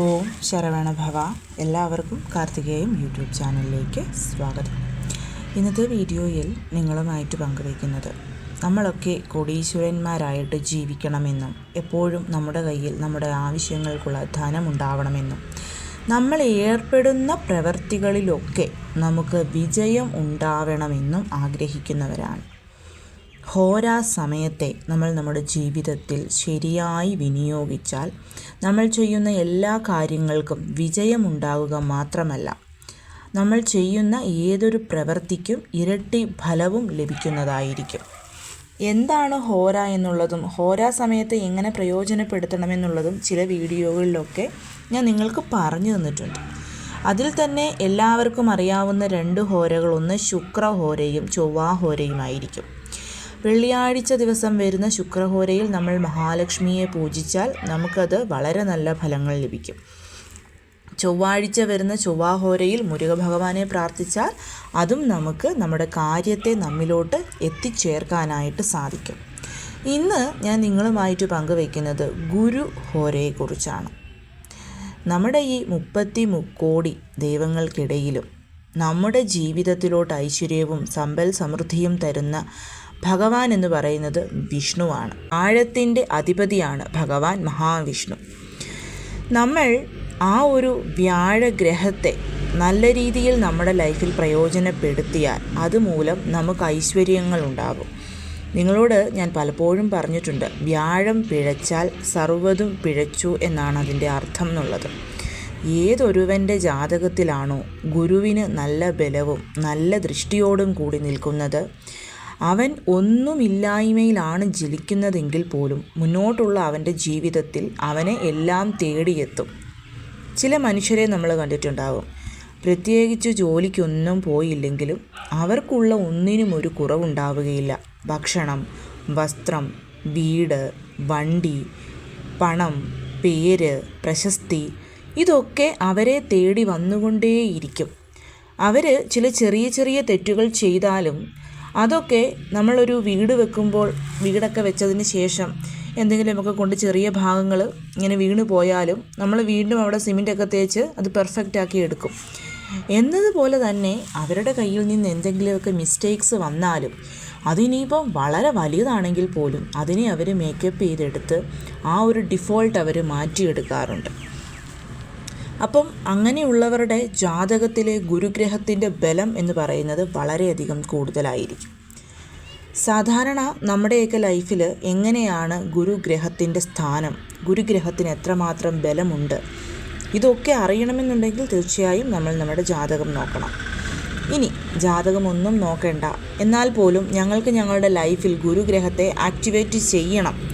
ഓം ശരവണ ഭവ. എല്ലാവർക്കും കാർത്തികേയം യൂട്യൂബ് ചാനലിലേക്ക് സ്വാഗതം. ഇന്നത്തെ വീഡിയോയിൽ നിങ്ങളുമായിട്ട് പങ്കുവയ്ക്കുന്നത് നമ്മളൊക്കെ കോടീശ്വരന്മാരായിട്ട് ജീവിക്കണമെന്നും എപ്പോഴും നമ്മുടെ കയ്യിൽ നമ്മുടെ ആവശ്യങ്ങൾക്കുള്ള ധനമുണ്ടാവണമെന്നും നമ്മൾ ഏർപ്പെടുന്ന പ്രവൃത്തികളിലൊക്കെ നമുക്ക് വിജയം ഉണ്ടാവണമെന്നും ആഗ്രഹിക്കുന്നവരാണ്. ഹോരാ സമയത്തെ നമ്മൾ നമ്മുടെ ജീവിതത്തിൽ ശരിയായി വിനിയോഗിച്ചാൽ നമ്മൾ ചെയ്യുന്ന എല്ലാ കാര്യങ്ങൾക്കും വിജയമുണ്ടാവുക മാത്രമല്ല. നമ്മൾ ചെയ്യുന്ന ഏതൊരു പ്രവൃത്തിക്കും ഇരട്ടി ഫലവും ലഭിക്കുന്നതായിരിക്കും. എന്താണ് ഹോര എന്നുള്ളതും ഹോര സമയത്തെ എങ്ങനെ പ്രയോജനപ്പെടുത്തണമെന്നുള്ളതും ചില വീഡിയോകളിലൊക്കെ ഞാൻ നിങ്ങൾക്ക് പറഞ്ഞു തന്നിട്ടുണ്ട്. അതിൽ തന്നെ എല്ലാവർക്കും അറിയാവുന്ന രണ്ട് ഹോരകൾ ഒന്ന് ശുക്രഹോരയും ചൊവ്വാഹോരയുമായിരിക്കും വെള്ളിയാഴ്ച ദിവസം വരുന്ന ശുക്രഹോരയിൽ നമ്മൾ മഹാലക്ഷ്മിയെ പൂജിച്ചാൽ നമുക്കത് വളരെ നല്ല ഫലങ്ങൾ ലഭിക്കും. ചൊവ്വാഴ്ച വരുന്ന ചൊവ്വാഹോരയിൽ മുരുകഭഗവാനെ പ്രാർത്ഥിച്ചാൽ അതും നമുക്ക് നമ്മുടെ കാര്യത്തെ നമ്മിലോട്ട് എത്തിച്ചേർക്കാനായിട്ട് സാധിക്കും. ഇന്ന് ഞാൻ നിങ്ങളുമായിട്ട് പങ്കുവയ്ക്കുന്നത് ഗുരു ഹോരയെക്കുറിച്ചാണ്. നമ്മുടെ ഈ മുപ്പത്തി മുക്കോടി ദൈവങ്ങൾക്കിടയിലും നമ്മുടെ ജീവിതത്തിലോട്ട് ഐശ്വര്യവും സമ്പൽ സമൃദ്ധിയും തരുന്ന ഭഗവാൻ എന്ന് പറയുന്നത് വിഷ്ണുവാണ്. ആഴത്തിന്റെ അധിപതിയാണ് ഭഗവാൻ മഹാവിഷ്ണു. നമ്മൾ ആ ഒരു വ്യാഴഗ്രഹത്തെ നല്ല രീതിയിൽ നമ്മുടെ ലൈഫിൽ പ്രയോജനപ്പെടുത്തിയാൽ അതുമൂലം നമുക്ക് ഐശ്വര്യങ്ങൾ ഉണ്ടാകും. നിങ്ങളോട് ഞാൻ പലപ്പോഴും പറഞ്ഞിട്ടുണ്ട് വ്യാഴം പിഴച്ചാൽ സർവതും പിഴച്ചു എന്നാണ് അതിന്റെ അർത്ഥം എന്നുള്ളത്. ഏതൊരുവന്റെ ജാതകത്തിലാണോ ഗുരുവിന് നല്ല ബലവും നല്ല ദൃഷ്ടിയോടും കൂടി നിൽക്കുന്നത്? അവൻ ഒന്നുമില്ലായ്മയിലാണ് ജലിക്കുന്നതെങ്കിൽ പോലും മുന്നോട്ടുള്ള അവന്റെ ജീവിതത്തിൽ അവനെ എല്ലാം തേടിയെത്തും. ചില മനുഷ്യരെ നമ്മൾ കണ്ടിട്ടുണ്ടാകും പ്രത്യേകിച്ച് ജോലിക്കൊന്നും പോയില്ലെങ്കിലും അവർക്കുള്ള ഒന്നിനും ഒരു കുറവുണ്ടാവുകയില്ല. ഭക്ഷണം വസ്ത്രം വീട് വണ്ടി പണം പേര് പ്രശസ്തി ഇതൊക്കെ അവരെ തേടി വന്നുകൊണ്ടേയിരിക്കും. അവർ ചില ചെറിയ ചെറിയ തെറ്റുകൾ ചെയ്താലും അതൊക്കെ നമ്മളൊരു വീട് വെക്കുമ്പോൾ വീടൊക്കെ വെച്ചതിന് ശേഷം എന്തെങ്കിലുമൊക്കെ കൊണ്ട് ചെറിയ ഭാഗങ്ങൾ ഇങ്ങനെ വീണ് പോയാലും നമ്മൾ വീണ്ടും അവിടെ സിമെന്റൊക്കെ തേച്ച് അത് പെർഫെക്റ്റ് ആക്കി എടുക്കും. എന്നതുപോലെ തന്നെ അവരുടെ കയ്യിൽ നിന്ന് എന്തെങ്കിലുമൊക്കെ മിസ്റ്റേക്സ് വന്നാലും അതിനിയിപ്പം വളരെ വലുതാണെങ്കിൽ പോലും അതിനെ അവർ മേക്കപ്പ് ചെയ്തെടുത്ത് ആ ഒരു ഡിഫോൾട്ട് അവർ മാറ്റിയെടുക്കാറുണ്ട്. അപ്പം അങ്ങനെയുള്ളവരുടെ ജാതകത്തിലെ ഗുരുഗ്രഹത്തിന്റെ ബലം എന്ന് പറയുന്നത് വളരെയധികം കൂടുതലായിരിക്കും. സാധാരണ നമ്മുടെയൊക്കെ ലൈഫിൽ എങ്ങനെയാണ് ഗുരുഗ്രഹത്തിന്റെ സ്ഥാനം ഗുരുഗ്രഹത്തിന് എത്രമാത്രം ബലമുണ്ട്? ഇതൊക്കെ അറിയണമെന്നുണ്ടെങ്കിൽ തീർച്ചയായും നമ്മൾ നമ്മുടെ ജാതകം നോക്കണം. ഇനി ജാതകമൊന്നും നോക്കേണ്ട. എന്നാൽ പോലും ഞങ്ങൾക്ക് ഞങ്ങളുടെ ലൈഫിൽ ഗുരുഗ്രഹത്തെ ആക്ടിവേറ്റ് ചെയ്യണം.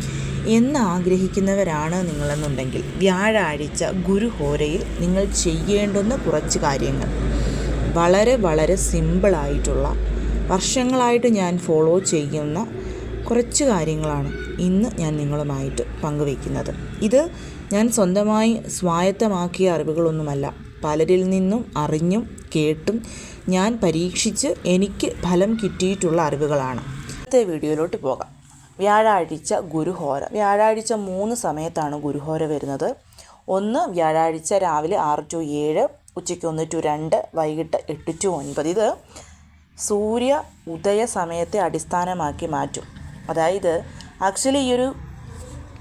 എന്ന് ആഗ്രഹിക്കുന്നവരാണ് നിങ്ങളെന്നുണ്ടെങ്കിൽ വ്യാഴാഴ്ച ഗുരുഹോരയിൽ നിങ്ങൾ ചെയ്യേണ്ടുന്ന കുറച്ച് കാര്യങ്ങൾ. വളരെ വളരെ സിമ്പിളായിട്ടുള്ള വർഷങ്ങളായിട്ട് ഞാൻ ഫോളോ ചെയ്യുന്ന കുറച്ച് കാര്യങ്ങളാണ് ഇന്ന് ഞാൻ നിങ്ങളുമായിട്ട് പങ്കുവയ്ക്കുന്നത്. ഇത് ഞാൻ സ്വന്തമായി സ്വായത്തമാക്കിയ അറിവുകളൊന്നുമല്ല. പലരിൽ നിന്നും അറിഞ്ഞും കേട്ടും ഞാൻ പരീക്ഷിച്ച് എനിക്ക് ഫലം കിട്ടിയിട്ടുള്ള അറിവുകളാണ്. അടുത്ത വീഡിയോയിലോട്ട് പോകാം. വ്യാഴാഴ്ച ഗുരുഹോര. വ്യാഴാഴ്ച മൂന്ന് സമയത്താണ് ഗുരുഹോര വരുന്നത്. ഒന്ന് വ്യാഴാഴ്ച രാവിലെ ആറ് ടു ഏഴ് ഉച്ചയ്ക്ക് ഒന്ന് ടു രണ്ട് വൈകിട്ട് എട്ട് ടു ഒൻപത്. ഇത് സൂര്യ ഉദയ സമയത്തെ അടിസ്ഥാനമാക്കി മാറ്റും. അതായത് ആക്ച്വലി ഈ ഒരു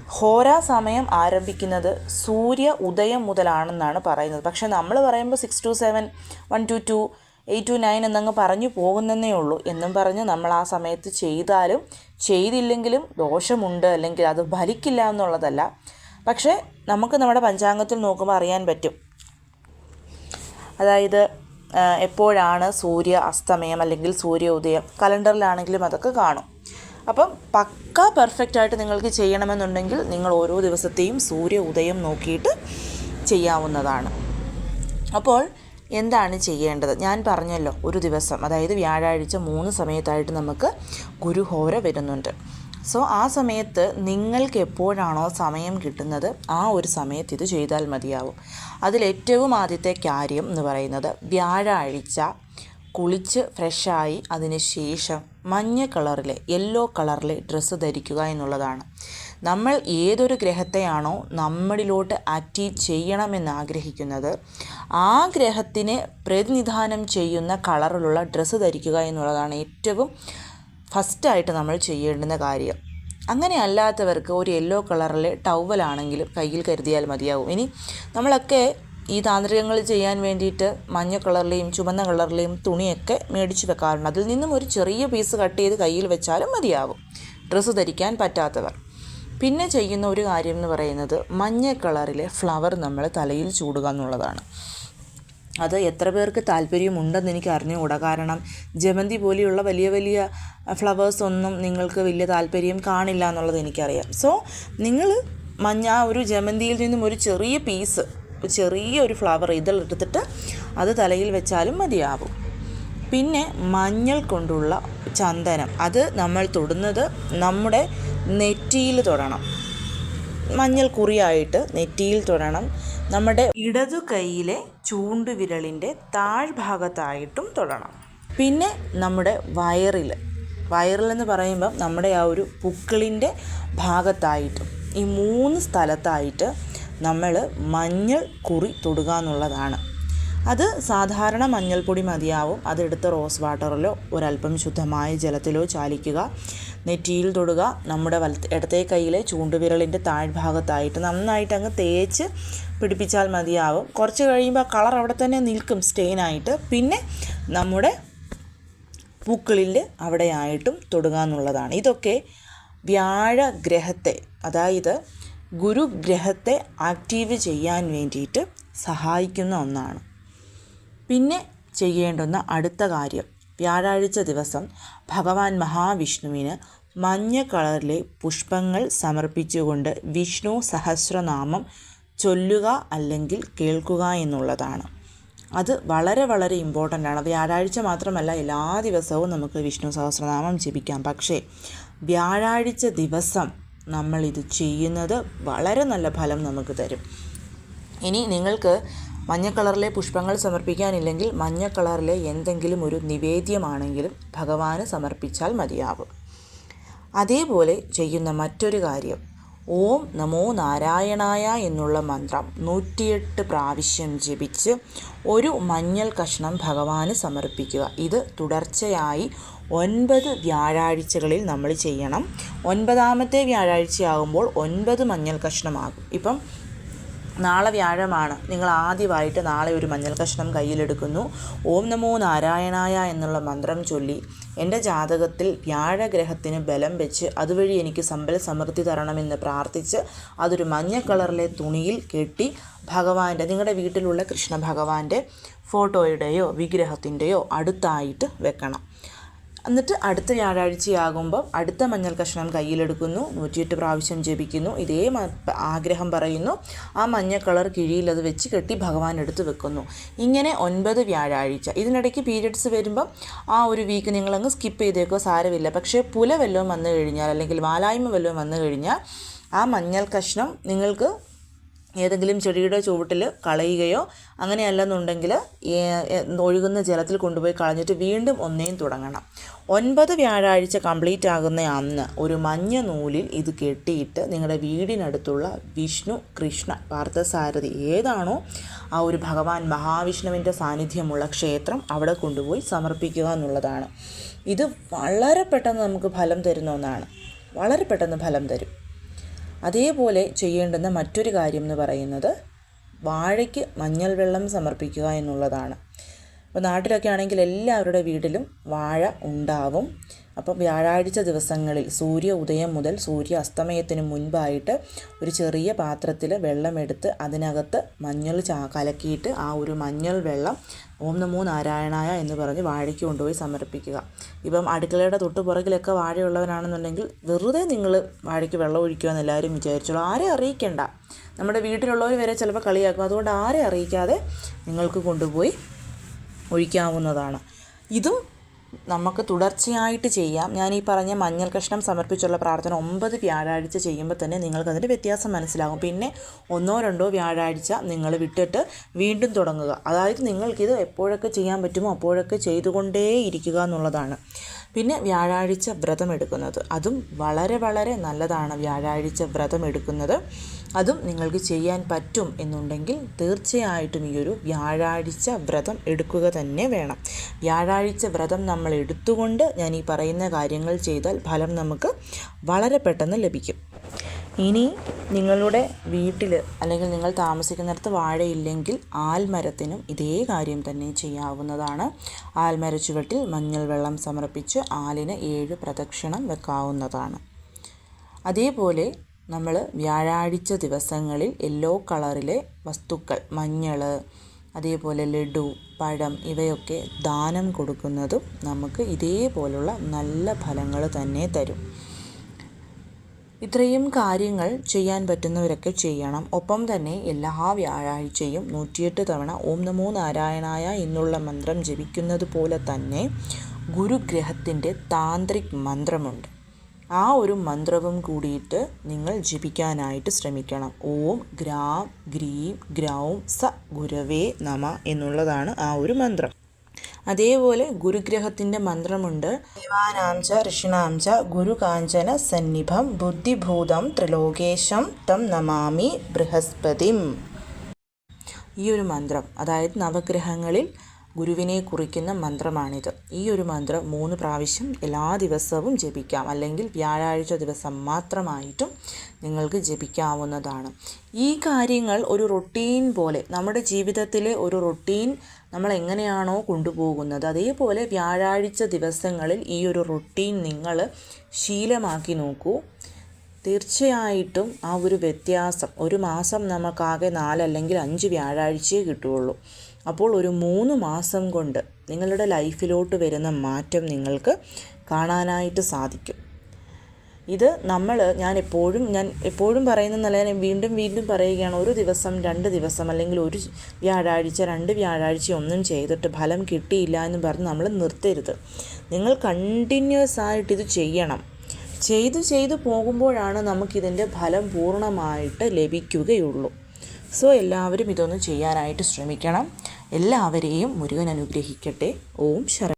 ഹോരാ സമയം ആരംഭിക്കുന്നത് സൂര്യ ഉദയം മുതലാണെന്നാണ് പറയുന്നത്. പക്ഷേ നമ്മൾ പറയുമ്പോൾ six two seven one two two eight two nine എന്നങ്ങ് പറഞ്ഞു പോകുന്നതേ ഉള്ളൂ. എന്നും പറഞ്ഞ് നമ്മൾ ആ സമയത്ത് ചെയ്താലും ചെയ്തില്ലെങ്കിലും ദോഷമുണ്ട് അല്ലെങ്കിൽ അത് ഫലിക്കില്ല എന്നുള്ളതല്ല. പക്ഷേ നമുക്ക് നമ്മുടെ പഞ്ചാംഗത്തിൽ നോക്കുമ്പോൾ അറിയാൻ പറ്റും. അതായത് എപ്പോഴാണ് സൂര്യ അസ്തമയം അല്ലെങ്കിൽ സൂര്യ ഉദയം കലണ്ടറിലാണെങ്കിലും അതൊക്കെ കാണും. അപ്പം പക്ക പെർഫെക്റ്റ് ആയിട്ട് നിങ്ങൾക്ക് ചെയ്യണമെന്നുണ്ടെങ്കിൽ നിങ്ങൾ ഓരോ ദിവസത്തെയും സൂര്യ ഉദയം നോക്കിയിട്ട് ചെയ്യാവുന്നതാണ്. അപ്പോൾ എന്താണ് ചെയ്യേണ്ടത്? ഞാൻ പറഞ്ഞല്ലോ ഒരു ദിവസം അതായത് വ്യാഴാഴ്ച മൂന്ന് സമയത്തായിട്ട് നമുക്ക് ഗുരുഹോര വരുന്നുണ്ട്. സോ ആ സമയത്ത് നിങ്ങൾക്ക് എപ്പോഴാണോ സമയം കിട്ടുന്നത് ആ ഒരു സമയത്ത് ഇത് ചെയ്താൽ മതിയാവും. അതിലേറ്റവും ആദ്യത്തെ കാര്യം എന്ന് പറയുന്നത് വ്യാഴാഴ്ച കുളിച്ച് ഫ്രഷായി അതിന് ശേഷം മഞ്ഞ കളറിലെ യെല്ലോ കളറിലെ ഡ്രസ്സ് ധരിക്കുക എന്നുള്ളതാണ്. നമ്മൾ ഏതൊരു ഗ്രഹത്തെയാണോ നമ്മളിലോട്ട് ആക്റ്റീവ് ചെയ്യണമെന്ന് ആഗ്രഹിക്കുന്നത്. ആ ഗ്രഹത്തിനെ പ്രതിനിധാനം ചെയ്യുന്ന കളറിലുള്ള ഡ്രസ്സ് ധരിക്കുക എന്നുള്ളതാണ് ഏറ്റവും ഫസ്റ്റായിട്ട് നമ്മൾ ചെയ്യേണ്ടുന്ന കാര്യം. അങ്ങനെ അല്ലാത്തവർക്ക് ഒരു യെല്ലോ കളറിലെ ടവലാണെങ്കിലും കയ്യിൽ കരുതിയാൽ മതിയാവും. ഇനി നമ്മളൊക്കെ ഈ താന്ത്രികങ്ങൾ ചെയ്യാൻ വേണ്ടിയിട്ട് മഞ്ഞ കളറിലെയും ചുവന്ന കളറിലെയും തുണിയൊക്കെ മേടിച്ച് വെക്കാറുണ്ട്. അതിൽ നിന്നും ഒരു ചെറിയ പീസ് കട്ട് ചെയ്ത് കയ്യിൽ വെച്ചാലും മതിയാവും. ഡ്രസ്സ് ധരിക്കാൻ പറ്റാത്തവർ. പിന്നെ ചെയ്യുന്ന ഒരു കാര്യം എന്ന് പറയുന്നത് മഞ്ഞ കളറിലെ ഫ്ലവർ നമ്മൾ തലയിൽ ചൂടുക എന്നുള്ളതാണ്. അത് എത്ര പേർക്ക് താല്പര്യമുണ്ടെന്ന് എനിക്ക് അറിഞ്ഞുകൂടാ. കാരണം ജമന്തി പോലെയുള്ള വലിയ വലിയ ഫ്ലവേഴ്സ് ഒന്നും നിങ്ങൾക്ക് വലിയ താല്പര്യം കാണില്ല എന്നുള്ളത് എനിക്കറിയാം. സോ നിങ്ങൾ മഞ്ഞ ഒരു ജമന്തിയിൽ നിന്നും ഒരു ചെറിയ പീസ് ചെറിയ ഒരു ഫ്ലവർ ഇതെടുത്തിട്ട് അത് തലയിൽ വെച്ചാലും മതിയാവും. പിന്നെ മഞ്ഞൾ കൊണ്ടുള്ള ചന്ദനം. അത് നമ്മൾ തൊടുന്നത് നമ്മുടെ നെറ്റിയിൽ തൊടണം. മഞ്ഞൾ കുറിയായിട്ട് നെറ്റിയിൽ തൊടണം. നമ്മുടെ ഇടതു കൈയിലെ ചൂണ്ടുവിരലിന്റെ താഴ്ഭാഗത്തായിട്ടും തൊടണം. പിന്നെ നമ്മുടെ വയറിൽ. വയറിലെന്ന് പറയുമ്പം നമ്മുടെ ആ ഒരു പുക്കിളിന്റെ ഭാഗത്തായിട്ടും ഈ മൂന്ന് സ്ഥലത്തായിട്ട് നമ്മൾ മഞ്ഞൾ കുറി തൊടുക എന്നുള്ളതാണ്. അത് സാധാരണ മഞ്ഞൾപ്പൊടി മതിയാവും. അതെടുത്ത് റോസ് വാട്ടറിലോ ഒരല്പം ശുദ്ധമായ ജലത്തിലോ ചാലിക്കുക. നെറ്റിയിൽ തൊടുക. നമ്മുടെ വലത്ത് ഇടത്തെ കൈയിലെ ചൂണ്ടുവിരലിന്റെ താഴ്ഭാഗത്തായിട്ട് നന്നായിട്ട് അങ്ങ് തേച്ച് പിടിപ്പിച്ചാൽ മതിയാവും. കുറച്ച് കഴിയുമ്പോൾ കളർ അവിടെ തന്നെ നിൽക്കും സ്റ്റെയിനായിട്ട് പിന്നെ നമ്മുടെ പൂക്കളിൽ അവിടെയായിട്ടും തൊടുക എന്നുള്ളതാണ്. ഇതൊക്കെ വ്യാഴഗ്രഹത്തെ അതായത് ഗുരുഗ്രഹത്തെ ആക്റ്റീവ് ചെയ്യാൻ വേണ്ടിയിട്ട് സഹായിക്കുന്ന ഒന്നാണ്. പിന്നെ ചെയ്യേണ്ടുന്ന അടുത്ത കാര്യം. വ്യാഴാഴ്ച ദിവസം ഭഗവാൻ മഹാവിഷ്ണുവിന് മഞ്ഞ കളറിലെ പുഷ്പങ്ങൾ സമർപ്പിച്ചുകൊണ്ട് വിഷ്ണു സഹസ്രനാമം ചൊല്ലുക അല്ലെങ്കിൽ കേൾക്കുക എന്നുള്ളതാണ്. അത് വളരെ വളരെ ഇമ്പോർട്ടന്റ് ആണ്. വ്യാഴാഴ്ച മാത്രമല്ല എല്ലാ ദിവസവും നമുക്ക് വിഷ്ണു സഹസ്രനാമം ജപിക്കാം. പക്ഷേ വ്യാഴാഴ്ച ദിവസം നമ്മളിത് ചെയ്യുന്നത് വളരെ നല്ല ഫലം നമുക്ക് തരും. ഇനി നിങ്ങൾക്ക് മഞ്ഞ കളറിലെ പുഷ്പങ്ങൾ സമർപ്പിക്കാനില്ലെങ്കിൽ മഞ്ഞ കളറിലെ എന്തെങ്കിലും ഒരു നിവേദ്യമാണെങ്കിലും ഭഗവാന് സമർപ്പിച്ചാൽ മതിയാവും. അതേപോലെ ചെയ്യുന്ന മറ്റൊരു കാര്യം ഓം നമോ നാരായണായ എന്നുള്ള മന്ത്രം നൂറ്റിയെട്ട് പ്രാവശ്യം ജപിച്ച് ഒരു മഞ്ഞൾ കഷ്ണം ഭഗവാന് സമർപ്പിക്കുക. ഇത് തുടർച്ചയായി ഒൻപത് വ്യാഴാഴ്ചകളിൽ നമ്മൾ ചെയ്യണം. ഒൻപതാമത്തെ വ്യാഴാഴ്ചയാകുമ്പോൾ ഒൻപത് മഞ്ഞൾ കഷ്ണമാകും. ഇപ്പം നാളെ വ്യാഴമാണ്. നിങ്ങൾ ആദ്യമായിട്ട് നാളെ ഒരു മഞ്ഞൾ കഷ്ണം കയ്യിലെടുക്കുന്നു. ഓം നമോ നാരായണായ എന്നുള്ള മന്ത്രം ചൊല്ലി എന്റെ ജാതകത്തിൽ വ്യാഴഗ്രഹത്തിന് ബലം വെച്ച് അതുവഴി എനിക്ക് സമ്പൽ സമൃദ്ധി തരണമെന്ന് പ്രാർത്ഥിച്ച് അതൊരു മഞ്ഞ കളറിലെ തുണിയിൽ കെട്ടി ഭഗവാന്റെ നിങ്ങളുടെ വീട്ടിലുള്ള കൃഷ്ണ ഭഗവാന്റെ ഫോട്ടോയുടെയോ വിഗ്രഹത്തിന്റെയോ അടുത്തായിട്ട് വെക്കണം. എന്നിട്ട് അടുത്ത ഞായറാഴ്ചയാകുമ്പം അടുത്ത മഞ്ഞൾ കഷ്ണം കയ്യിലെടുക്കുന്നു. നൂറ്റിയെട്ട് പ്രാവശ്യം ജപിക്കുന്നു. ഇതേ ആഗ്രഹം പറയുന്നു. ആ മഞ്ഞ കളർ കിഴിയിൽ അത് വെച്ച് കെട്ടി ഭഗവാൻ എടുത്ത് വെക്കുന്നു. ഇങ്ങനെ ഒൻപത് വ്യാഴാഴ്ച. ഇതിനിടയ്ക്ക് പീരിയഡ്സ് വരുമ്പം ആ ഒരു വീക്ക് നിങ്ങളങ്ങ് സ്കിപ്പ് ചെയ്തേക്കോ സാരമില്ല. പക്ഷേ പുല വല്ലതും വന്നു കഴിഞ്ഞാൽ അല്ലെങ്കിൽ വാലായ്മ വല്ലതും വന്നു കഴിഞ്ഞാൽ ആ മഞ്ഞൾ കഷ്ണം നിങ്ങൾക്ക് ഏതെങ്കിലും ചെടിയുടെ ചുവട്ടിൽ കളയുകയോ അങ്ങനെയല്ലെന്നുണ്ടെങ്കിൽ ഒഴുകുന്ന ജലത്തിൽ കൊണ്ടുപോയി കളഞ്ഞിട്ട് വീണ്ടും ഒന്നേയും തുടങ്ങണം. ഒൻപത് വ്യാഴാഴ്ച കംപ്ലീറ്റ് ആകുന്ന അന്ന് ഒരു മഞ്ഞ നൂലിൽ ഇത് കെട്ടിയിട്ട് നിങ്ങളുടെ വീടിനടുത്തുള്ള വിഷ്ണു കൃഷ്ണ പാർത്ഥസാരഥി ഏതാണോ ആ ഒരു ഭഗവാൻ മഹാവിഷ്ണുവിന്റെ സാന്നിധ്യമുള്ള ക്ഷേത്രം അവിടെ കൊണ്ടുപോയി സമർപ്പിക്കുക എന്നുള്ളതാണ്. ഇത് വളരെ പെട്ടെന്ന് നമുക്ക് ഫലം തരുന്ന ഒന്നാണ്. വളരെ പെട്ടെന്ന് ഫലം തരും. അതേപോലെ ചെയ്യേണ്ടുന്ന മറ്റൊരു കാര്യം എന്ന് പറയുന്നത് വാഴയ്ക്ക് മഞ്ഞൾ വെള്ളം സമർപ്പിക്കുക എന്നുള്ളതാണ്. അപ്പോൾ നാട്ടിലൊക്കെ ആണെങ്കിൽ എല്ലാവരുടെ വീട്ടിലും വാഴ ഉണ്ടാവും. അപ്പം വ്യാഴാഴ്ച ദിവസങ്ങളിൽ സൂര്യ ഉദയം മുതൽ സൂര്യ അസ്തമയത്തിന് മുൻപായിട്ട് ഒരു ചെറിയ പാത്രത്തിൽ വെള്ളമെടുത്ത് അതിനകത്ത് മഞ്ഞൾ ചാ കലക്കിയിട്ട് ആ ഒരു മഞ്ഞൾ വെള്ളം ഓം നമോ നാരായണായ എന്ന് പറഞ്ഞ് വാഴയ്ക്ക് കൊണ്ടുപോയി സമർപ്പിക്കുക. ഇപ്പം അടുക്കളയുടെ തൊട്ട് പുറകിലൊക്കെ വാഴയുള്ളവരാണെന്നുണ്ടെങ്കിൽ വെറുതെ നിങ്ങൾ വാഴയ്ക്ക് വെള്ളം ഒഴിക്കുമെന്ന് എല്ലാവരും വിചാരിച്ചോളൂ. ആരെ അറിയിക്കേണ്ട. നമ്മുടെ വീട്ടിലുള്ളവർ വരെ ചിലപ്പോൾ കളിയാക്കും. അതുകൊണ്ട് ആരെ അറിയിക്കാതെ നിങ്ങൾക്ക് കൊണ്ടുപോയി ഒഴിക്കാവുന്നതാണ്. ഇതും നമുക്ക് തുടർച്ചയായിട്ട് ചെയ്യാം. ഞാൻ ഈ പറഞ്ഞ മഞ്ഞൾ കഷ്ണം സമർപ്പിച്ചുള്ള പ്രാർത്ഥന ഒമ്പത് വ്യാഴാഴ്ച ചെയ്യുമ്പോൾ തന്നെ നിങ്ങൾക്ക് നിങ്ങൾക്കതിന്റെ വ്യത്യാസം മനസ്സിലാകും. പിന്നെ ഒന്നോ രണ്ടോ വ്യാഴാഴ്ച നിങ്ങൾ വിട്ടിട്ട് വീണ്ടും തുടങ്ങുക. അതായത് നിങ്ങൾക്കിത് എപ്പോഴൊക്കെ ചെയ്യാൻ പറ്റുമോ അപ്പോഴൊക്കെ ചെയ്തുകൊണ്ടേ ഇരിക്കുക എന്നുള്ളതാണ്. പിന്നെ വ്യാഴാഴ്ച വ്രതം എടുക്കുന്നത്. അതും വളരെ വളരെ നല്ലതാണ് വ്യാഴാഴ്ച വ്രതം എടുക്കുന്നത്. അതും നിങ്ങൾക്ക് ചെയ്യാൻ പറ്റും എന്നുണ്ടെങ്കിൽ തീർച്ചയായിട്ടും ഈ ഒരു വ്യാഴാഴ്ച വ്രതം എടുക്കുക തന്നെ വേണം. വ്യാഴാഴ്ച വ്രതം നമ്മൾ എടുത്തുകൊണ്ട് ഞാൻ ഈ പറയുന്ന കാര്യങ്ങൾ ചെയ്താൽ ഫലം നമുക്ക് വളരെ പെട്ടെന്ന് ലഭിക്കും. ഇനി നിങ്ങളുടെ വീട്ടിൽ അല്ലെങ്കിൽ നിങ്ങൾ താമസിക്കുന്നിടത്ത് വാഴയില്ലെങ്കിൽ ആൽമരത്തിനും ഇതേ കാര്യം തന്നെ ചെയ്യാവുന്നതാണ്. ആൽമര ചുവട്ടിൽ മഞ്ഞൾ വെള്ളം സമർപ്പിച്ച് ആലിന് ഏഴ് പ്രദക്ഷിണം വെക്കാവുന്നതാണ്. അതേപോലെ നമ്മൾ വ്യാഴാഴ്ച ദിവസങ്ങളിൽ യെല്ലോ കളറിലെ വസ്തുക്കൾ മഞ്ഞൾ അതേപോലെ ലഡു പഴം ഇവയൊക്കെ ദാനം കൊടുക്കുന്നതും നമുക്ക് ഇതേപോലുള്ള നല്ല ഫലങ്ങൾ തന്നെ തരും. ഇത്രയും കാര്യങ്ങൾ ചെയ്യാൻ പറ്റുന്നവരൊക്കെ ചെയ്യണം. ഒപ്പം തന്നെ എല്ലാ വ്യാഴാഴ്ചയും നൂറ്റിയെട്ട് തവണ ഓം നമോ നാരായണായ എന്നുള്ള മന്ത്രം ജപിക്കുന്നത് പോലെ തന്നെ ഗുരുഗ്രഹത്തിന്റെ താന്ത്രിക് മന്ത്രമുണ്ട്. ആ ഒരു മന്ത്രവും കൂടിയിട്ട് നിങ്ങൾ ജപിക്കാനായിട്ട് ശ്രമിക്കണം. ഓം ഗ്രാം ഗ്രീം ഗ്രൗം സ ഗുരവേ നമ എന്നുള്ളതാണ് ആ ഒരു മന്ത്രം. അതേപോലെ ഗുരുഗ്രഹത്തിന്റെ മന്ത്രമുണ്ട്. ദേവാനാംച ഋഷിണാംച ഗുരുകാഞ്ചന സന്നിഭം ബുദ്ധിഭൂതം ത്രിലോകേശം തം നമാമി ബൃഹസ്പതിം. ഈ ഒരു മന്ത്രം അതായത് നവഗ്രഹങ്ങളിൽ ഗുരുവിനെ കുറിക്കുന്ന മന്ത്രമാണിത്. ഈ ഒരു മന്ത്രം മൂന്ന് പ്രാവശ്യം എല്ലാ ദിവസവും ജപിക്കാം. അല്ലെങ്കിൽ വ്യാഴാഴ്ച ദിവസം മാത്രമായിട്ടും നിങ്ങൾക്ക് ജപിക്കാവുന്നതാണ്. ഈ കാര്യങ്ങൾ ഒരു റൊട്ടീൻ പോലെ നമ്മുടെ ജീവിതത്തിലെ ഒരു റൊട്ടീൻ നമ്മൾ എങ്ങനെയാണോ കൊണ്ടുപോകുന്നത്. അതേപോലെ വ്യാഴാഴ്ച ദിവസങ്ങളിൽ ഈ ഒരു റൊട്ടീൻ നിങ്ങൾ ശീലമാക്കി നോക്കൂ. തീർച്ചയായിട്ടും ആ ഒരു വ്യത്യാസം ഒരു മാസം നമുക്കാകെ നാലല്ലെങ്കിൽ അഞ്ച് വ്യാഴാഴ്ചയേ കിട്ടുകയുള്ളൂ. അപ്പോൾ ഒരു മൂന്ന് മാസം കൊണ്ട് നിങ്ങളുടെ ലൈഫിലോട്ട് വരുന്ന മാറ്റം നിങ്ങൾക്ക് കാണാനായിട്ട് സാധിക്കും. ഇത് നമ്മൾ ഞാൻ എപ്പോഴും ഞാൻ എപ്പോഴും പറയുന്നതല്ല ഞാൻ വീണ്ടും വീണ്ടും പറയുകയാണ് ഒരു ദിവസം രണ്ട് ദിവസം അല്ലെങ്കിൽ ഒരു വ്യാഴാഴ്ച രണ്ട് വ്യാഴാഴ്ച ഒന്നും ചെയ്തിട്ട് ഫലം കിട്ടിയില്ല എന്ന് പറഞ്ഞ് നമ്മൾ നിർത്തരുത്. നിങ്ങൾ കണ്ടിന്യൂസ് ആയിട്ട് ഇത് ചെയ്യണം. ചെയ്ത് ചെയ്തു പോകുമ്പോഴാണ് നമുക്കിതിന്റെ ഫലം പൂർണമായിട്ട് ലഭിക്കുകയുള്ളൂ. സോ എല്ലാവരും ഇതൊന്ന് ചെയ്യാനായിട്ട് ശ്രമിക്കണം. എല്ലാവരെയും മുരുകൻ അനുഗ്രഹിക്കട്ടെ. ഓം ശര